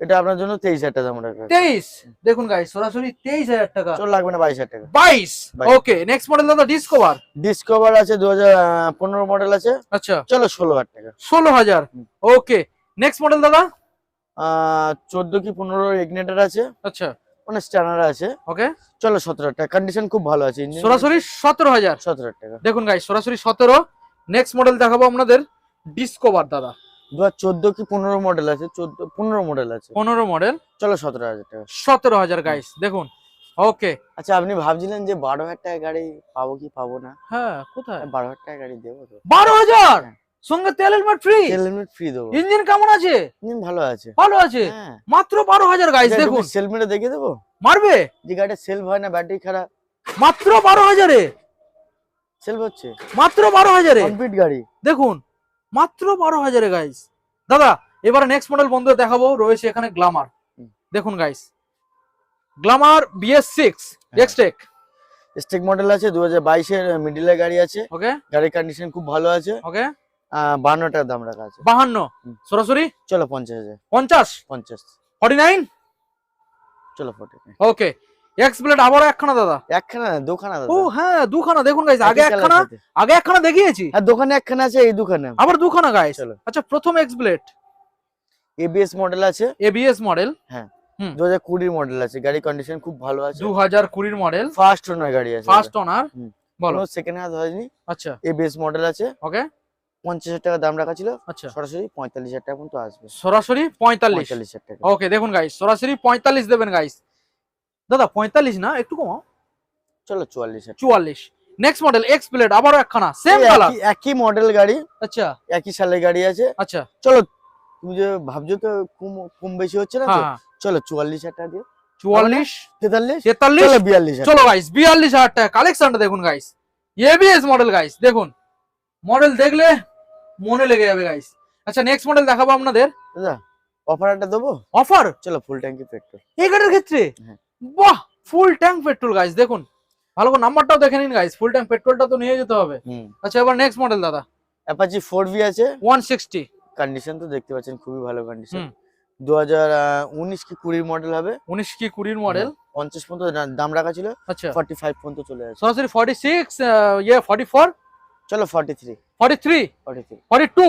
এটা আপনার জন্য তেইশ হাজার টাকা রাখা তেইশ? দেখুন গাই সরাসরি তেইশ হাজার টাকা। চলো লাগবে না বাইশ হাজার টাকা। বাইশ। ওকে নেক্সট মডেল দাদা ডিসকভার ডিসকভার আছে দু হাজার পনেরো মডেল আছে। আচ্ছা। চলো ষোলো হাজার টাকা। ষোলো হাজার। ওকে নেক্সট মডেল দাদা? চোদ্দ কি পনেরো ইগনেটার আছে। আচ্ছা। মানে স্ট্যান্ডার আছে। ওকে চলো সতেরো টাকা। কন্ডিশন খুব ভালো আছে সরাসরি সতেরো হাজার। সতেরো টাকা। দেখুন গাই সরাসরি সতেরো। নেক্সট মডেল দেখাবো আপনাদের। ডিসকভার দাদা। দু চোদ্দ কি পনেরো মডেল আছে? চোদ্দ পনেরো মডেল আছে। পনেরো মডেল চলো সতেরো হাজার টাকা। সতেরো হাজার গাইস দেখুন। ওকে আচ্ছা আপনি ভাবছিলেন যে বারো হাজার টাকা গাড়ি পাবো কি পাবো না? হ্যাঁ কোথায়? বারো হাজার টাকা গাড়ি দেবো তো। বারো হাজার? হ্যাঁ। সঙ্গে তেল হেলমেট ফ্রি হেলমেট ফ্রি দেবো। ইঞ্জিন কেমন আছে? ইঞ্জিন ভালো আছে। ভালো আছে? হ্যাঁ। মাত্র বারো হাজার গাইস দেখুন। সেলমেটে দেখে দেবো? মারবে? যে গাড়িটা সেলফ হয় না ব্যাটারি খারাপ। মাত্র বারো হাজারে? সেলফ হচ্ছে। মাত্র বারো হাজারে? কমপ্লিট গাড়ি। দেখুন মাত্র বারো হাজারে গাইস দাদা এবারে নেক্সট মডেল বন্ধু দেখাবো রয়েছে এখানে গ্লামার দেখুন guys Glamour BS six. Xtec stake model আছে দু হাজার বাইশের মিডিলের গাড়ি আছে। ওকে গাড়ির কন্ডিশন খুব ভালো আছে। ওকে বান্ন টাকার দাম রাখা আছে। বাহান্ন। সরাসরি? চলো পঞ্চাশ হাজার। পঞ্চাশ? পঞ্চাশ। ফর্টি নাইন চলো ফোর্টি ওকে এক্স প্লেট আবারও একখানা দাদা। একখানা দুখানা দাদা। ও হ্যাঁ দুখানা। দেখুন গাইস আগে একখানা আগে একখানা দেখিয়েছি। হ্যাঁ দোকানে একখানা আছে এই দোকানে আবার দুখানা গাইস আচ্ছা প্রথম এক্স প্লেট এবিএস মডেল আছে। এবিএস মডেল আছে। গাড়ি কন্ডিশন খুব ভালো আছে। মডেল ফার্স্ট ওনার গাড়ি আছে ফার্স্ট ওনার হুম। বলো। সেকেন্ড হ্যান্ড হয়নি। আচ্ছা। এবিএস মডেল আছে। ওকে পঞ্চাশ হাজার টাকা দাম রাখা ছিল। আচ্ছা। সরাসরি পঁয়তাল্লিশ হাজার টাকা পর্যন্ত আসবে। সরাসরি পঁয়তাল্লিশ। পঁয়তাল্লিশ হাজার টাকা। ওকে দেখুন গাইস সরাসরি পঁয়তাল্লিশ দেবেন গাইস দাদা পঁয়তাল্লিশ না? একটু কমাও। চলো চুয়াল্লিশ চুয়াল্লিশ। নেক্সট মডেল এক্স প্লেট আবারও একখানা সেম কালার একই- মডেল গাড়ি। আচ্ছা। একই সালের গাড়ি আছে। আচ্ছা। চলো তুমি যে ভাবছ তো কম কম বেশি হচ্ছে না হ্যাঁ চলো চুয়াল্লিশ হাজার টাকা দিয়ে। চুয়াল্লিশ। তেতাল্লিশ? তেতাল্লিশ? বিয়াল্লিশ চলো গাইস বিয়াল্লিশ হাজার টাকা। কালেকশনটা দেখুন গাইস এবিএস মডেল গাইস দেখুন। মডেল দেখলে মনে লেগে যাবে গাইস আচ্ছা নেক্সট মডেল দেখাবো আপনাদের। দাদা অফার একটা দেবো? অফার চলো ফুল ট্যাঙ্কি পেট্রোল এই গাড়ির ক্ষেত্রে? হ্যাঁ। বাহ ফুল ট্যাঙ্ক পেট্রোল গাইস দেখুন। ভালো করে নাম্বারটাও দেখে নিন গাইস ফুল ট্যাঙ্ক পেট্রোলটা তো নিয়ে যেতে হবে। আচ্ছা এবার নেক্সট মডেল দাদা। অ্যাপাচি ফোর ভি আছে। ওয়ান সিক্সটি কন্ডিশন তো দেখতে পাচ্ছেন খুবই ভালো কন্ডিশন হুম। দু হাজার উনিশ কি কুড়ির মডেল হবে? উনিশ কি কুড়ির মডেল পঞ্চাশ পর্যন্ত দাম রাখা ছিল। আচ্ছা। ফর্টি ফাইভ পর্যন্ত চলে আসে সরাসরি ফর্টি সিক্স ইয়ে ফর্টি ফোর চলো forty three forty three forty three forty two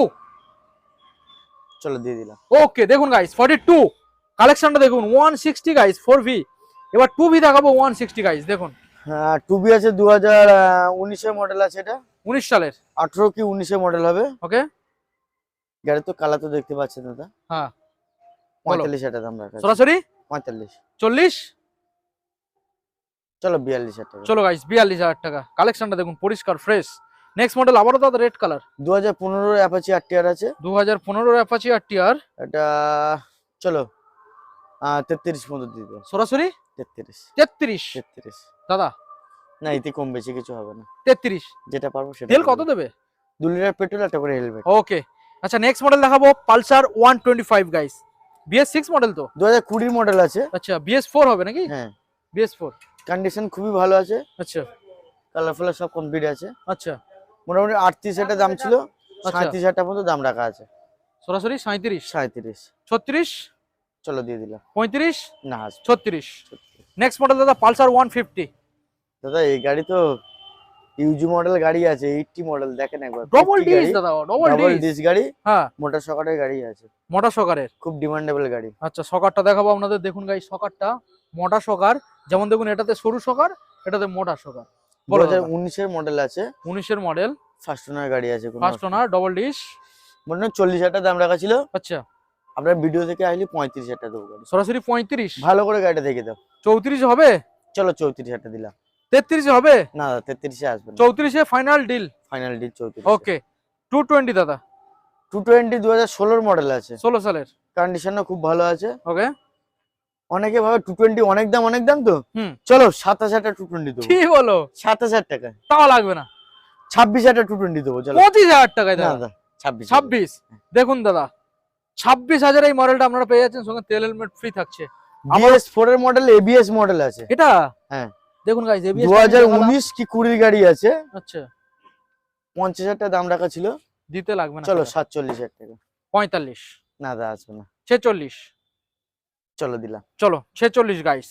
চলো দিয়ে দিলাম। ওকে দেখুন গাইস ফর্টি টু কালেকশনটা দেখুন one sixty guys four V এবার টু ভি দেখাবো ওয়ান সিক্সটি গাইস দেখুন। টু বি আছে দু হাজার উনিশের মডেল আছে এটা। উনিশ সালের। আঠেরো কি উনিশের মডেল হবে? ওকে গাড়ি তো কালার তো দেখতে পাচ্ছেন দাদা। হ্যাঁ। পঁয়তাল্লিশ হাজার দাম রাখা সরাসরি? পঁয়তাল্লিশ। চল্লিশ? চলো বিয়াল্লিশ হাজার টাকা। চলো গাইস বিয়াল্লিশ হাজার টাকা। কালেকশনটা দেখুন পরিষ্কার ফ্রেশ নেক্সট মডেল আবারও দাদা রেড কালার দু হাজার পনেরো অ্যাপাচি আর টিআর আছে। দু হাজার পনেরোর অ্যাপাচি আর টিআর এটা চলো তেত্রিশ পর্যন্ত দিয়ে দেবো সরাসরি? তেত্রিশ। তেত্রিশ? তেত্রিশ। দাদা? না এতে কম বেশি কিছু হবে না। তেত্রিশ? যেটা পারব সেটা তেল কত দেবে? দু লিটার পেট্রোল একটা করে হেলমেট। ওকে। আচ্ছা নেক্সট মডেল দেখাবো Pulsar one twenty five guys BS six model তো? দু হাজার কুড়ির মডেল আছে। আচ্ছা বিএস ফোর হবে নাকি? হ্যাঁ। বিএস ফোর কন্ডিশন খুবই ভালো আছে। আচ্ছা। কালার ফালার সব কমপ্লিট আছে। আচ্ছা। মোটামুটি আটত্রিশ হাজার দাম ছিল আচ্ছা। সাঁত্রিশ হাজার পর্যন্ত দাম রাখা আছে। সরাসরি সাঁত্রিশ সাঁত্রিশ ছত্রিশ? চলো দিয়ে দিলাম। পঁয়ত্রিশ? না ছত্রিশ। নেক্সট মডেল দাদা পালসার ওয়ান ফিফটি দাদা এই গাড়ি তো ইউজি মডেল গাড়ি আছে এইটটি মডেল দেখেন একবার ডবল 50 ডিস দাদা ডবল ডবল ডিস গাড়ি হ্যাঁ। মোটর সকারের গাড়ি আছে। মোটা সকারের। খুব ডিমান্ডেবল গাড়ি। আচ্ছা সকারটা দেখাবো আপনাদের। দেখুন গাই সকারটা মোটা সকার। যেমন দেখুন এটাতে সরু সকার এটাতে মোটা সকার। দু বলো হাজার দাদা। উনিশের মডেল আছে। উনিশের মডেল ফার্স্ট ওনার গাড়ি আছে কোনো ফার্স্ট ওনার ডবল ডিস মনে হয় চল্লিশ হাজার টাকা দাম রাখা ছিল। আচ্ছা। আপনার ভিডিও থেকে আসলে পঁয়ত্রিশ হাজার টাকা দেবো সরাসরি পঁয়ত্রিশ? ভালো করে গাড়িটা দেখে দাও। চৌত্রিশ হবে? চলো চৌত্রিশ হাজার দিলাম। তেত্রিশে হবে? না দাদা তেত্রিশে আসবে চৌত্রিশে ফাইনাল ডিল ফাইনাল ডিল চৌত্রিশ। ওকে টু টোয়েন্টি দাদা। টু টোয়েন্টি দু হাজার ষোলোর মডেল আছে। ষোলো সালের। কন্ডিশনও খুব ভালো আছে। ওকে অনেকে ভাবে টু টোয়েন্টি অনেক দাম অনেক দাম তো। হুম। চলো সাতাশ হাজার টু টোয়েন্টি দেবো। কি বলো? সাতাশ হাজার টাকা তাও লাগবে না। ছাব্বিশ হাজার টু টোয়েন্টি দেবো চলো। পঁচিশ হাজার টাকায় দাদা। ছাব্বিশ। ছাব্বিশ। দেখুন দাদা ছাব্বিশ হাজার এই মডেলটা আপনারা পেয়ে যাচ্ছেন সঙ্গে তেল হেলমেট ফ্রি থাকছে। বিএস ফোর এর মডেল এবিএস মডেল আছে। এটা? হ্যাঁ। দেখুন গাইজ দু গাড়ি আছে? আচ্ছা। টাকা দাম রাখা ছিল। দিতে লাগবে না চলো টাকা। সাতচল্লিশ হাজার টাকা। পঁয়তাল্লিশ। না দাদা আসবে না। ছেচল্লিশ। চলো দিলাম। চলো ছেচল্লিশ গাইস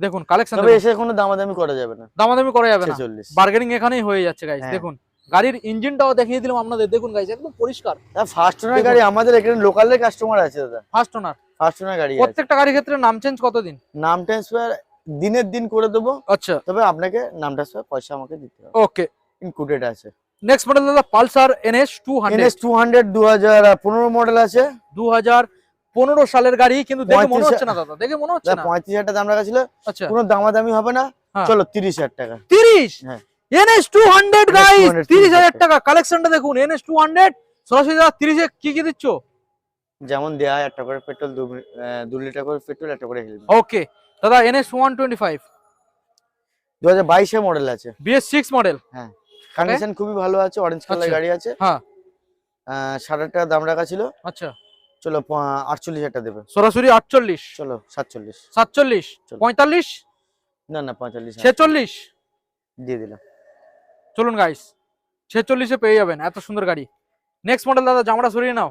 দেখুন কালেকশন তবে এসে কোনো দামাদামি করা যাবে না। দামাদামি করা যাবে না। বার্গেনিং এখানেই হয়ে যাচ্ছে গাইস হ্যাঁ। দেখুন। গাড়ির ইঞ্জিনটাও দেখিয়ে দিলাম আপনাদের। দেখুন গাইস একদম পরিষ্কার। ফার্স্ট ওনার গাড়ি আমাদের এখানে লোকালের কাস্টমার আছে দাদা। ফার্স্ট ওনার ফার্স্ট ওনার গাড়ি প্রত্যেকটা গাড়ির ক্ষেত্রে নাম চেঞ্জ কতদিন? নাম ট্রান্সফার দিনের দিন করে দেবো। আচ্ছা। তবে আপনাকে নাম ট্রান্সফার পয়সা আমাকে দিতে হবে। ওকে ইনক্লুডেড আছে। নেক্সট মডেল দাদা Pulsar NS two hundred NS two hundred দু হাজার পনেরো মডেল আছে। দু হাজার পনেরো সালের গাড়ি কিন্তু দেখে মনে হচ্ছে না দাদা। দেখে মনে হচ্ছে না? পঁয়ত্রিশ হাজার টাকা দাম রাখা ছিল। আচ্ছা। কোনো দামাদামি হবে না। হ্যাঁ। চলো তিরিশ হাজার টাকা। তিরিশ? হ্যাঁ। এনএস টু হান্ড্রেড গাইস তিরিশ হাজার টাকা কালেকশনটা দেখুন। এনএস টু হান্ড্রেড সরাসরি দাদা তিরিশে কি কি দিচ্ছ? যেমন দেয়া হয় একটা করে পেট্রোল দু লিটার করে পেট্রোল একটা করে হেলমেট ওকে দাদা এনএস ওয়ান টোয়েন্টি ফাইভ দু হাজার বাইশের মডেল আছে বিএস সিক্স মডেল হ্যাঁ। কন্ডিশন খুবই ভালো আছে অরেঞ্জ কালার আচ্ছা। গাড়ি আছে। হ্যাঁ। ষাট টাকা দাম রাখা ছিল। আচ্ছা। চলো আটচল্লিশ হাজার টাকা দেবে। সরাসরি আটচল্লিশ। চলো সাতচল্লিশ। সাতচল্লিশ। চলো। পঁয়তাল্লিশ? না না পঁয়তাল্লিশ ছেচল্লিশ? দিয়ে দিলাম। চলুন গাইস ছেচল্লিশে পেয়ে যাবেন এত সুন্দর গাড়ি। নেক্সট মডেল দাদা জামাটা সরিয়ে নাও।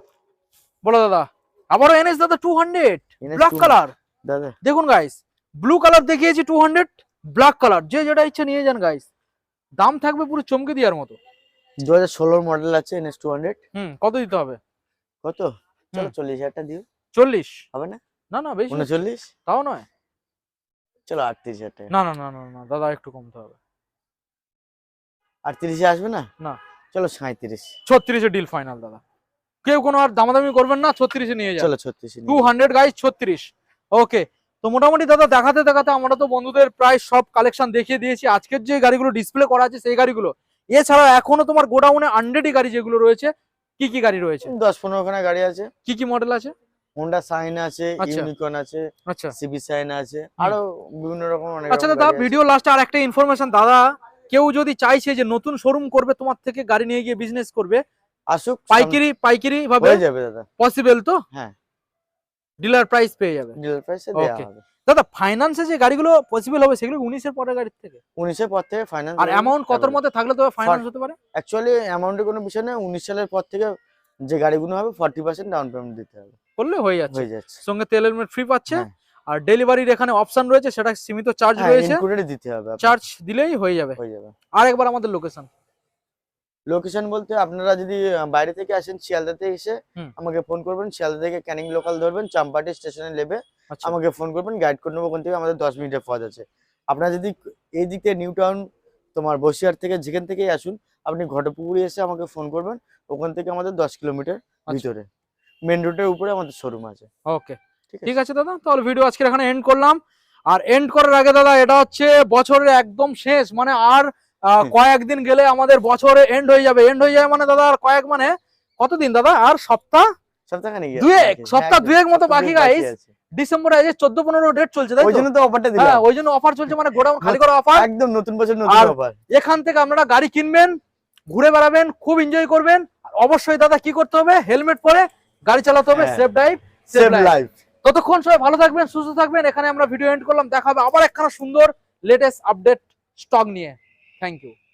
বলো দাদা আবারও এনএস দাদা টু হান্ড্রেড ব্ল্যাক কালার দাদা। দেখুন গাইস ব্লু কালার দেখিয়েছি টু হান্ড্রেড ব্ল্যাক কালার যে যেটা ইচ্ছে নিয়ে যান গাইস দাম থাকবে পুরো চমকে দেওয়ার মতো। দু হাজার ষোলোর মডেল আছে এনএস টু হান্ড্রেড হুম কত দিতে হবে? কত? চলো চল্লিশ হাজার টাকা দিও। চল্লিশ। হবে না? না না বেশি। উনচল্লিশ? তাও নয়। চলো আটত্রিশ হাজার না না না না দাদা একটু কমতে হবে। আটত্রিশে আসবে না? না। চলো সাঁত্রিশ ছত্রিশে ডিল ফাইনাল দাদা। কেউ কোনো আর দামাদামি করবেন না ছত্রিশে নিয়ে যান। চলো ছত্রিশে টু হান্ড্রেড গাইজ ছত্রিশ। ওকে তো মোটামুটি দাদা দেখাতে দেখাতে আমরা তো বন্ধুদের প্রায় সব কালেকশন দেখিয়ে দিয়েছি। আজকের যে গাড়িগুলো ডিসপ্লে করা আছে সেই গাড়িগুলো। এছাড়া এখনও তোমার গোডাউনে আন্ড্রেডি গাড়ি যেগুলো রয়েছে কি কি গাড়ি রয়েছে? দশ পনেরো খানা গাড়ি আছে। কি কি মডেল আছে? হোন্ডা সাইন আছে আচ্ছা। আছে আচ্ছা। সিবি সাইন আছে আরও বিভিন্ন রকম আচ্ছা দাদা ভিডিও লাস্টে আর একটা ইনফরমেশন দাদা কেউ যদি চাইছে যে নতুন শোরুম করবে তোমার থেকে গাড়ি নিয়ে গিয়ে বিজনেস করবে আসুক পাইকারি পাইকারি ভাবে হয়ে যাবে দাদা। পসিবল তো? হ্যাঁ। ডিলার প্রাইস পেয়ে যাবে। ডিলার প্রাইসে দেওয়া হবে। দাদা ফাইন্যান্সে যে গাড়িগুলো পসিবল হবে সেগুলো উনিশের পরের গাড়ির থেকে? উনিশের পর থেকে ফাইন্যান্স আর অ্যামাউন্ট কতর মধ্যে থাকলে তবে ফাইন্যান্স হতে পারে? অ্যাকচুয়ালি অ্যামাউন্টের কোনো বিষয় নেই উনিশ সালের পর থেকে যে গাড়িগুলো হবে ফর্টি পার্সেন্ট ডাউন পেমেন্ট দিতে হবে। করলে হয়ে যাচ্ছে। হয়ে যাচ্ছে। সঙ্গে তেল হেলমেট ফ্রি পাচ্ছে। হ্যাঁ। আর ডেলিভারির এখানে অপশন রয়েছে সেটা সীমিত চার্জ হ্যাঁ রয়েছে। দিতে হবে চার্জ দিলেই হয়ে যাবে। হয়ে যাবে। আর একবার আমাদের লোকেশন লোকেশন বলতে আপনারা যদি বাইরে থেকে আসেন শিয়ালদাতে এসে আমাকে ফোন করবেন শিয়ালদা থেকে ক্যানিং লোকাল ধরবেন চাম্পাটি স্টেশনে নেবে আচ্ছা। আমাকে ফোন করবেন গাইড করে নেব ওখান থেকে আমাদের দশ মিনিটের পথ আছে। আপনারা যদি এই দিক থেকে নিউ টাউন তোমার বসিরহাট থেকে যেখান থেকেই আসুন আপনি ঘটপুকুরে এসে আমাকে ফোন করবেন ওখান থেকে আমাদের দশ কিলোমিটার আচ্ছা। ভিতরে। মেন রোডের উপরে আমাদের শোরুম আছে। ওকে ঠিক আছে। দাদা তাহলে ভিডিও আজকে এখানে এন্ড করলাম। আর এন্ড করার আগে দাদা এটা হচ্ছে বছরের একদম শেষ মানে আর কয়েকদিন গেলে আমাদের বছরে এন্ড হয়ে যাবে। এন্ড হয়ে যাবে মানে দাদা আর কয়েক মানে কতদিন দাদা? আর সপ্তাহ? সপ্তাহখানেক দুয়েক, সপ্তাহ হ্যাঁ, দুয়েক মতো বাকি দুয়েক guys। আজ চোদ্দ পনেরো ডেট চলছে তাই তো? অফারটা হ্যাঁ দিলাম। ওই জন্য অফার চলছে মানে গোডাউন খালি করা অফার একদম নতুন বছর নতুন অফার এখান থেকে আপনারা গাড়ি কিনবেন ঘুরে বেড়াবেন খুব এনজয় করবেন। অবশ্যই দাদা কি করতে হবে? হেলমেট পরে গাড়ি চালাতে হবে হ্যাঁ। সেফ ড্রাইভ সেফ লাইফ ততক্ষণ সবাই ভালো থাকবেন, সুস্থ থাকবেন। এখানে আমরা ভিডিও এন্ড করলাম। দেখাবে আবার একখানা সুন্দর লেটেস্ট আপডেট স্টক নিয়ে। Thank you